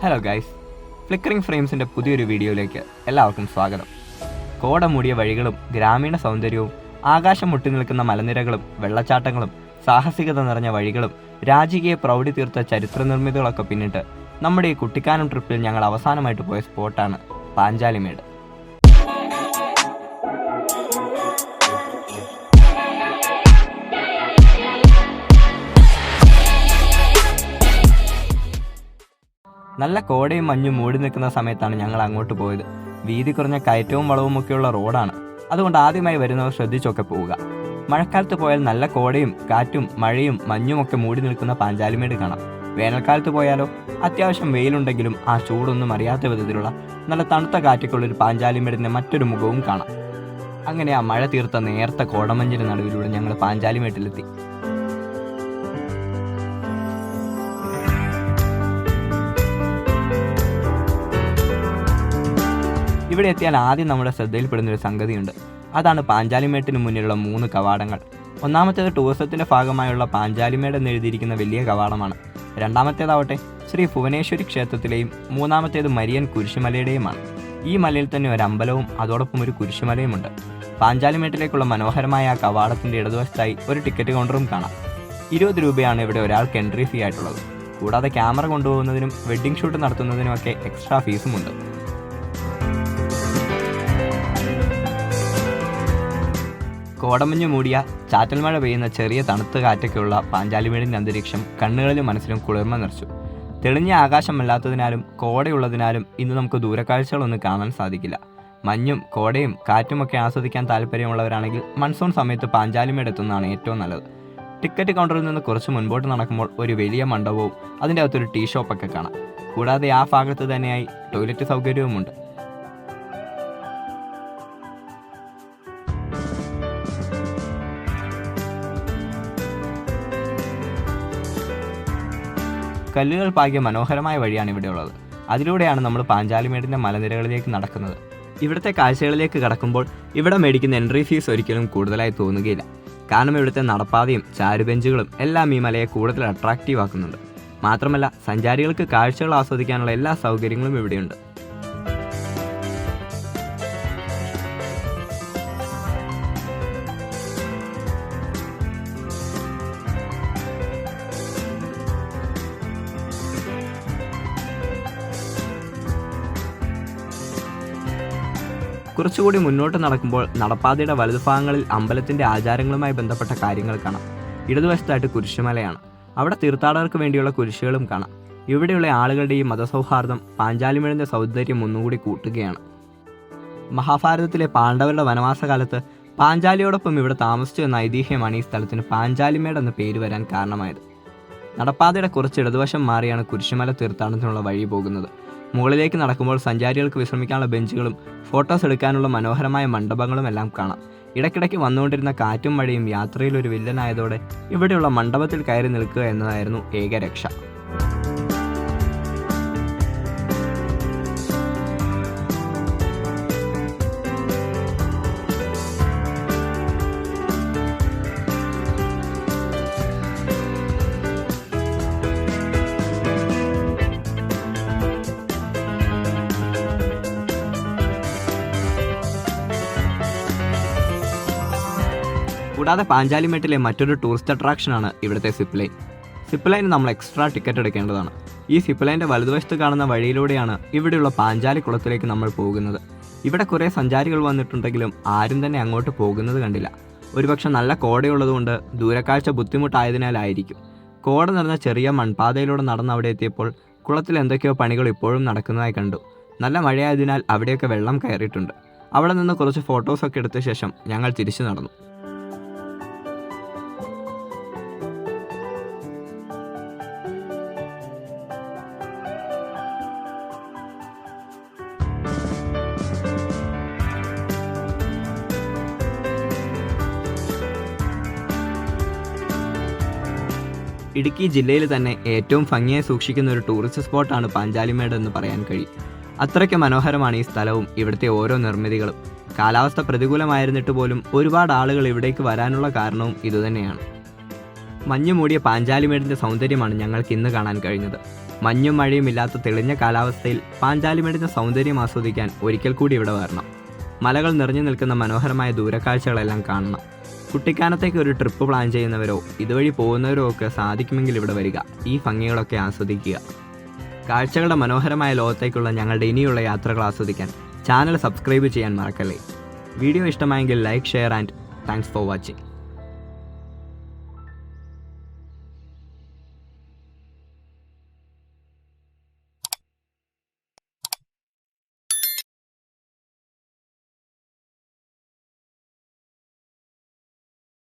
Hello guys flickering ഫ്രെയിംസിന്റെ പുതിയൊരു വീഡിയോയിലേക്ക് എല്ലാവർക്കും സ്വാഗതം. കോട മൂടിയ വഴികളും ഗ്രാമീണ സൗന്ദര്യവും ആകാശം മുട്ടി നിൽക്കുന്ന മലനിരകളും വെള്ളച്ചാട്ടങ്ങളും സാഹസികത നിറഞ്ഞ വഴികളും രാജകീയ പ്രൗഢി തീർത്ത ചരിത്ര നിർമ്മിതികളൊക്കെ പിന്നിട്ട് നമ്മുടെ ഈ കുട്ടിക്കാനം ട്രിപ്പിൽ ഞങ്ങൾ അവസാനമായിട്ട് പോയ സ്പോട്ടാണ് പാഞ്ചാലിമേട്. നല്ല കോടയും മഞ്ഞും മൂടി നിൽക്കുന്ന സമയത്താണ് ഞങ്ങൾ അങ്ങോട്ട് പോയത്. വീതി കുറഞ്ഞ കയറ്റവും വളവും ഒക്കെയുള്ള റോഡാണ്. അതുകൊണ്ട് ആദ്യമായി വരുന്നവർ ശ്രദ്ധിച്ചൊക്കെ പോവുക. മഴക്കാലത്ത് പോയാൽ നല്ല കോടയും കാറ്റും മഴയും മഞ്ഞും ഒക്കെ മൂടി നിൽക്കുന്ന പാഞ്ചാലിമേട് കാണാം. വേനൽക്കാലത്ത് പോയാലോ? അത്യാവശ്യം വെയിലുണ്ടെങ്കിലും ആ ചൂടൊന്നും അറിയാത്ത വിധത്തിലുള്ള നല്ല തണുത്ത കാറ്റൊക്കെയുള്ള ഒരു പാഞ്ചാലിമേടിന്റെ മറ്റൊരു മുഖവും കാണാം. അങ്ങനെ ആ മഴ തീർത്ത നേർത്ത കോടമഞ്ഞിന് നടുവിലൂടെ ഞങ്ങൾ പാഞ്ചാലിമേട്ടിലെത്തി. ഇവിടെ എത്തിയാൽ ആദ്യം നമ്മുടെ ശ്രദ്ധയിൽപ്പെടുന്ന ഒരു സംഗതിയുണ്ട്. അതാണ് പാഞ്ചാലിമേട്ടിന് മുന്നിലുള്ള മൂന്ന് കവാടങ്ങൾ. ഒന്നാമത്തേത് ടൂറിസത്തിന്റെ ഭാഗമായുള്ള പാഞ്ചാലിമേട് എന്ന് എഴുതിയിരിക്കുന്ന വലിയ കവാടമാണ്. രണ്ടാമത്തേതാവട്ടെ ശ്രീ ഭുവനേശ്വരി ക്ഷേത്രത്തിലെയും മൂന്നാമത്തേത് മരിയൻ കുരിശുമലയുടെയുമാണ്. ഈ മലയിൽ തന്നെ ഒരു അമ്പലവും അതോടൊപ്പം ഒരു കുരിശുമലയുമുണ്ട്. പാഞ്ചാലിമേട്ടിലേക്കുള്ള മനോഹരമായ ആ കവാടത്തിന്റെ ഇടതുവശത്തായി ഒരു ടിക്കറ്റ് കൗണ്ടറും കാണാം. ഇരുപത് രൂപയാണ് ഇവിടെ ഒരാൾക്ക് എൻട്രി ഫീ ആയിട്ടുള്ളത്. കൂടാതെ ക്യാമറ കൊണ്ടുപോകുന്നതിനും വെഡ്ഡിംഗ് ഷൂട്ട് നടത്തുന്നതിനുമൊക്കെ എക്സ്ട്രാ ഫീസുമുണ്ട്. കോടമഞ്ഞ് മൂടിയ ചാറ്റൽ മഴ പെയ്യുന്ന ചെറിയ തണുത്ത കാറ്റൊക്കെയുള്ള പാഞ്ചാലിമേടിന്റെ അന്തരീക്ഷം കണ്ണുകളിലും മനസ്സിലും കുളിർമ നിറച്ചു. തെളിഞ്ഞ ആകാശമല്ലാത്തതിനാലും കോടയുള്ളതിനാലും ഇന്ന് നമുക്ക് ദൂരക്കാഴ്ചകളൊന്നും കാണാൻ സാധിക്കില്ല. മഞ്ഞും കോടയും കാറ്റുമൊക്കെ ആസ്വദിക്കാൻ താല്പര്യമുള്ളവരാണെങ്കിൽ മൺസൂൺ സമയത്ത് പാഞ്ചാലിമേട് എത്തുന്നതാണ് ഏറ്റവും നല്ലത്. ടിക്കറ്റ് കൗണ്ടറിൽ നിന്ന് കുറച്ച് മുൻപോട്ട് നടക്കുമ്പോൾ ഒരു വലിയ മണ്ഡപവും അതിന്റെ അകത്തൊരു ടീ ഷോപ്പൊക്കെ കാണാം. കൂടാതെ ആ ഭാഗത്ത് തന്നെയായി ടോയ്ലറ്റ് സൗകര്യവുമുണ്ട്. കല്ലുകൾ പാകിയ മനോഹരമായ വഴിയാണ് ഇവിടെ ഉള്ളത്. അതിലൂടെയാണ് നമ്മൾ പാഞ്ചാലിമേടിന്റെ മലനിരകളിലേക്ക് നടക്കുന്നത്. ഇവിടുത്തെ കാഴ്ചകളിലേക്ക് കടക്കുമ്പോൾ ഇവിടെ മേടിക്കുന്ന എൻട്രി ഫീസ് ഒരിക്കലും കൂടുതലായി തോന്നുകയില്ല. കാരണം ഇവിടുത്തെ നടപ്പാതയും ചാരുബെഞ്ചുകളും എല്ലാം ഈ മലയെ കൂടുതൽ അട്രാക്റ്റീവ് ആക്കുന്നുണ്ട്. മാത്രമല്ല സഞ്ചാരികൾക്ക് കാഴ്ചകൾ ആസ്വദിക്കാനുള്ള എല്ലാ സൗകര്യങ്ങളും ഇവിടെയുണ്ട്. കുറച്ചുകൂടി മുന്നോട്ട് നടക്കുമ്പോൾ നടപ്പാതയുടെ വലതുഭാഗങ്ങളിൽ അമ്പലത്തിന്റെ ആചാരങ്ങളുമായി ബന്ധപ്പെട്ട കാര്യങ്ങൾ കാണാം. ഇടതുവശത്തായിട്ട് കുരിശുമലയാണ്. അവിടെ തീർത്ഥാടകർക്ക് വേണ്ടിയുള്ള കുരിശുകളും കാണാം. ഇവിടെയുള്ള ആളുകളുടെ ഈ മതസൗഹാർദ്ദം പാഞ്ചാലിമേഴിന്റെ സൗന്ദര്യം ഒന്നുകൂടി കൂട്ടുകയാണ്. മഹാഭാരതത്തിലെ പാണ്ഡവരുടെ വനവാസകാലത്ത് പാഞ്ചാലിയോടൊപ്പം ഇവിടെ താമസിച്ചു എന്ന ഐതിഹ്യമാണ് ഈ സ്ഥലത്തിന് പാഞ്ചാലിമേട് എന്ന പേര് വരാൻ കാരണമായത്. നടപ്പാതയുടെ കുറച്ച് ഇടതുവശം മാറിയാണ് കുരിശുമല തീർത്ഥാടനത്തിനുള്ള വഴി പോകുന്നത്. മുകളിലേക്ക് നടക്കുമ്പോൾ സഞ്ചാരികൾക്ക് വിശ്രമിക്കാനുള്ള ബെഞ്ചുകളും ഫോട്ടോസ് എടുക്കാനുള്ള മനോഹരമായ മണ്ഡപങ്ങളും എല്ലാം കാണാം. ഇടയ്ക്കിടയ്ക്ക് വന്നുകൊണ്ടിരുന്ന കാറ്റും മഴയും യാത്രയിൽ ഒരു വില്ലനായതോടെ ഇവിടെയുള്ള മണ്ഡപത്തിൽ കയറി നിൽക്കുക എന്നതായിരുന്നു ഏക രക്ഷ കൂടാതെ പാഞ്ചാലിമേട്ടിലെ മറ്റൊരു ടൂറിസ്റ്റ് അട്രാക്ഷനാണ് ഇവിടുത്തെ സിപ്പ് ലൈൻ സിപ്പ് ലൈന് നമ്മൾ എക്സ്ട്രാ ടിക്കറ്റ് എടുക്കേണ്ടതാണ്. ഈ സിപ്പ് ലൈന്റെ വലതുവശത്ത് കാണുന്ന വഴിയിലൂടെയാണ് ഇവിടെയുള്ള പാഞ്ചാലി കുളത്തിലേക്ക് നമ്മൾ പോകുന്നത്. ഇവിടെ കുറേ സഞ്ചാരികൾ വന്നിട്ടുണ്ടെങ്കിലും ആരും തന്നെ അങ്ങോട്ട് പോകുന്നത് കണ്ടില്ല. ഒരുപക്ഷെ നല്ല കോടയുള്ളതുകൊണ്ട് ദൂരക്കാഴ്ച ബുദ്ധിമുട്ടായതിനാലായിരിക്കും. കോട നിറഞ്ഞ ചെറിയ മൺപാതയിലൂടെ നടന്ന് അവിടെ എത്തിയപ്പോൾ കുളത്തിൽ എന്തൊക്കെയോ പണികൾ ഇപ്പോഴും നടക്കുന്നതായി കണ്ടു. നല്ല മഴയായതിനാൽ അവിടെയൊക്കെ വെള്ളം കയറിയിട്ടുണ്ട്. അവിടെ നിന്ന് കുറച്ച് ഫോട്ടോസൊക്കെ എടുത്ത ശേഷം ഞങ്ങൾ തിരിച്ചു നടന്നു. ഇടുക്കി ജില്ലയിൽ തന്നെ ഏറ്റവും ഭംഗിയായി സൂക്ഷിക്കുന്ന ഒരു ടൂറിസ്റ്റ് സ്പോട്ടാണ് പാഞ്ചാലിമേട് എന്ന് പറയാൻ കഴിയും അത്രയ്ക്ക് മനോഹരമാണ് ഈ സ്ഥലവും ഇവിടുത്തെ ഓരോ നിർമ്മിതികളും. കാലാവസ്ഥ പ്രതികൂലമായിരുന്നിട്ട് പോലും ഒരുപാട് ആളുകൾ ഇവിടേക്ക് വരാനുള്ള കാരണവും ഇതുതന്നെയാണ്. മഞ്ഞു മൂടിയ പാഞ്ചാലിമേടിന്റെ സൗന്ദര്യമാണ് ഞങ്ങൾക്ക് ഇന്ന് കാണാൻ കഴിഞ്ഞത്. മഞ്ഞും മഴയും ഇല്ലാത്ത തെളിഞ്ഞ കാലാവസ്ഥയിൽ പാഞ്ചാലിമേടിന്റെ സൗന്ദര്യം ആസ്വദിക്കാൻ ഒരിക്കൽ കൂടി ഇവിടെ വരണം. മലകൾ നിറഞ്ഞു നിൽക്കുന്ന മനോഹരമായ ദൂരക്കാഴ്ചകളെല്ലാം കാണണം. കുട്ടിക്കാനത്തേക്ക് ഒരു ട്രിപ്പ് പ്ലാൻ ചെയ്യുന്നവരോ ഇതുവഴി പോകുന്നവരോ ഒക്കെ സാധിക്കുമെങ്കിൽ ഇവിടെ വരിക. ഈ ഭംഗികളൊക്കെ ആസ്വദിക്കുക. കാഴ്ചകളുടെ മനോഹരമായ ലോകത്തേക്കുള്ള ഞങ്ങളുടെ ഇനിയുള്ള യാത്രകൾ ആസ്വദിക്കാൻ ചാനൽ സബ്സ്ക്രൈബ് ചെയ്യാൻ മറക്കല്ലേ. വീഡിയോ ഇഷ്ടമായെങ്കിൽ like share and thanks for watching.